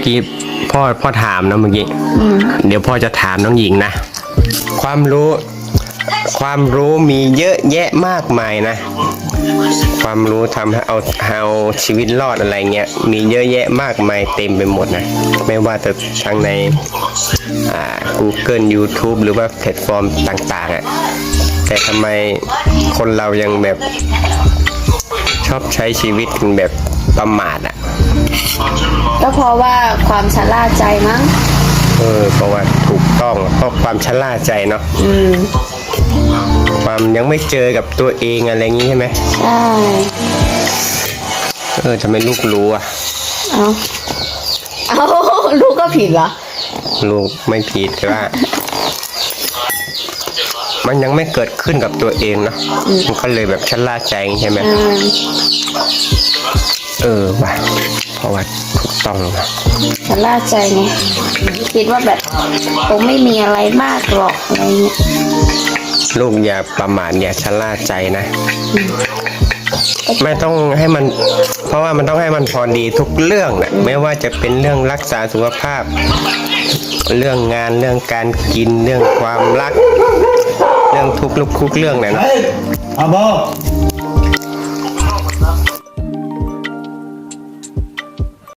อกี้พ่อพ่อถามนะเมื่อกี้อืมเดี๋ยวพ่อจะถามน้องหญิงนะ ความรู้ ความรู้มีเยอะแยะมากมายนะ ความรู้ทำให้เอาเอาชีวิตรอดอะไรเงี้ยมีเยอะแยะมากมายเต็มไปหมดนะ ไม่ว่าจะทางในอ่า Google YouTube หรือว่าแพลตฟอร์มต่างๆอะ่ะแต่ทำไมคนเรายังแบบชอบใช้ชีวิตกันแบบประมาทอะ ก็เพราะว่าความชะล่าใจมั้ง เออเพราะว่าถูกต้องเพราะความชะล่าใจเนาะอืมความยังไม่เจอกับตัวเองอะไรอย่างงี้ใช่ไหมใช่เออทำไมลูกรู้อะเอาเอาลูกก็ผิดเหรอลูกไม่ผิดแต่ว่า มันยังไม่เกิดขึ้นกับตัวเองเนาะมันก็เลยแบบชะล่าใจใช่ไหมอืมเออว่ะ เพราะว่าถูกต้องนะชะล่าใจไงคิดว่าแบบคงไม่มีอะไรมากหรอกอะไรเงี้ยลูกอย่าประมาทอย่าชะล่าใจนะ ไม่ต้องให้มัน เพราะว่ามันต้องให้มันพอดีทุกเรื่องนะไม่ว่าจะเป็นเรื่องรักษาสุขภาพ เรื่องงานเรื่องการกินเรื่องความรัก เรื่องทุกลุกทุกเรื่องเนี่ยนะ Hey, abo.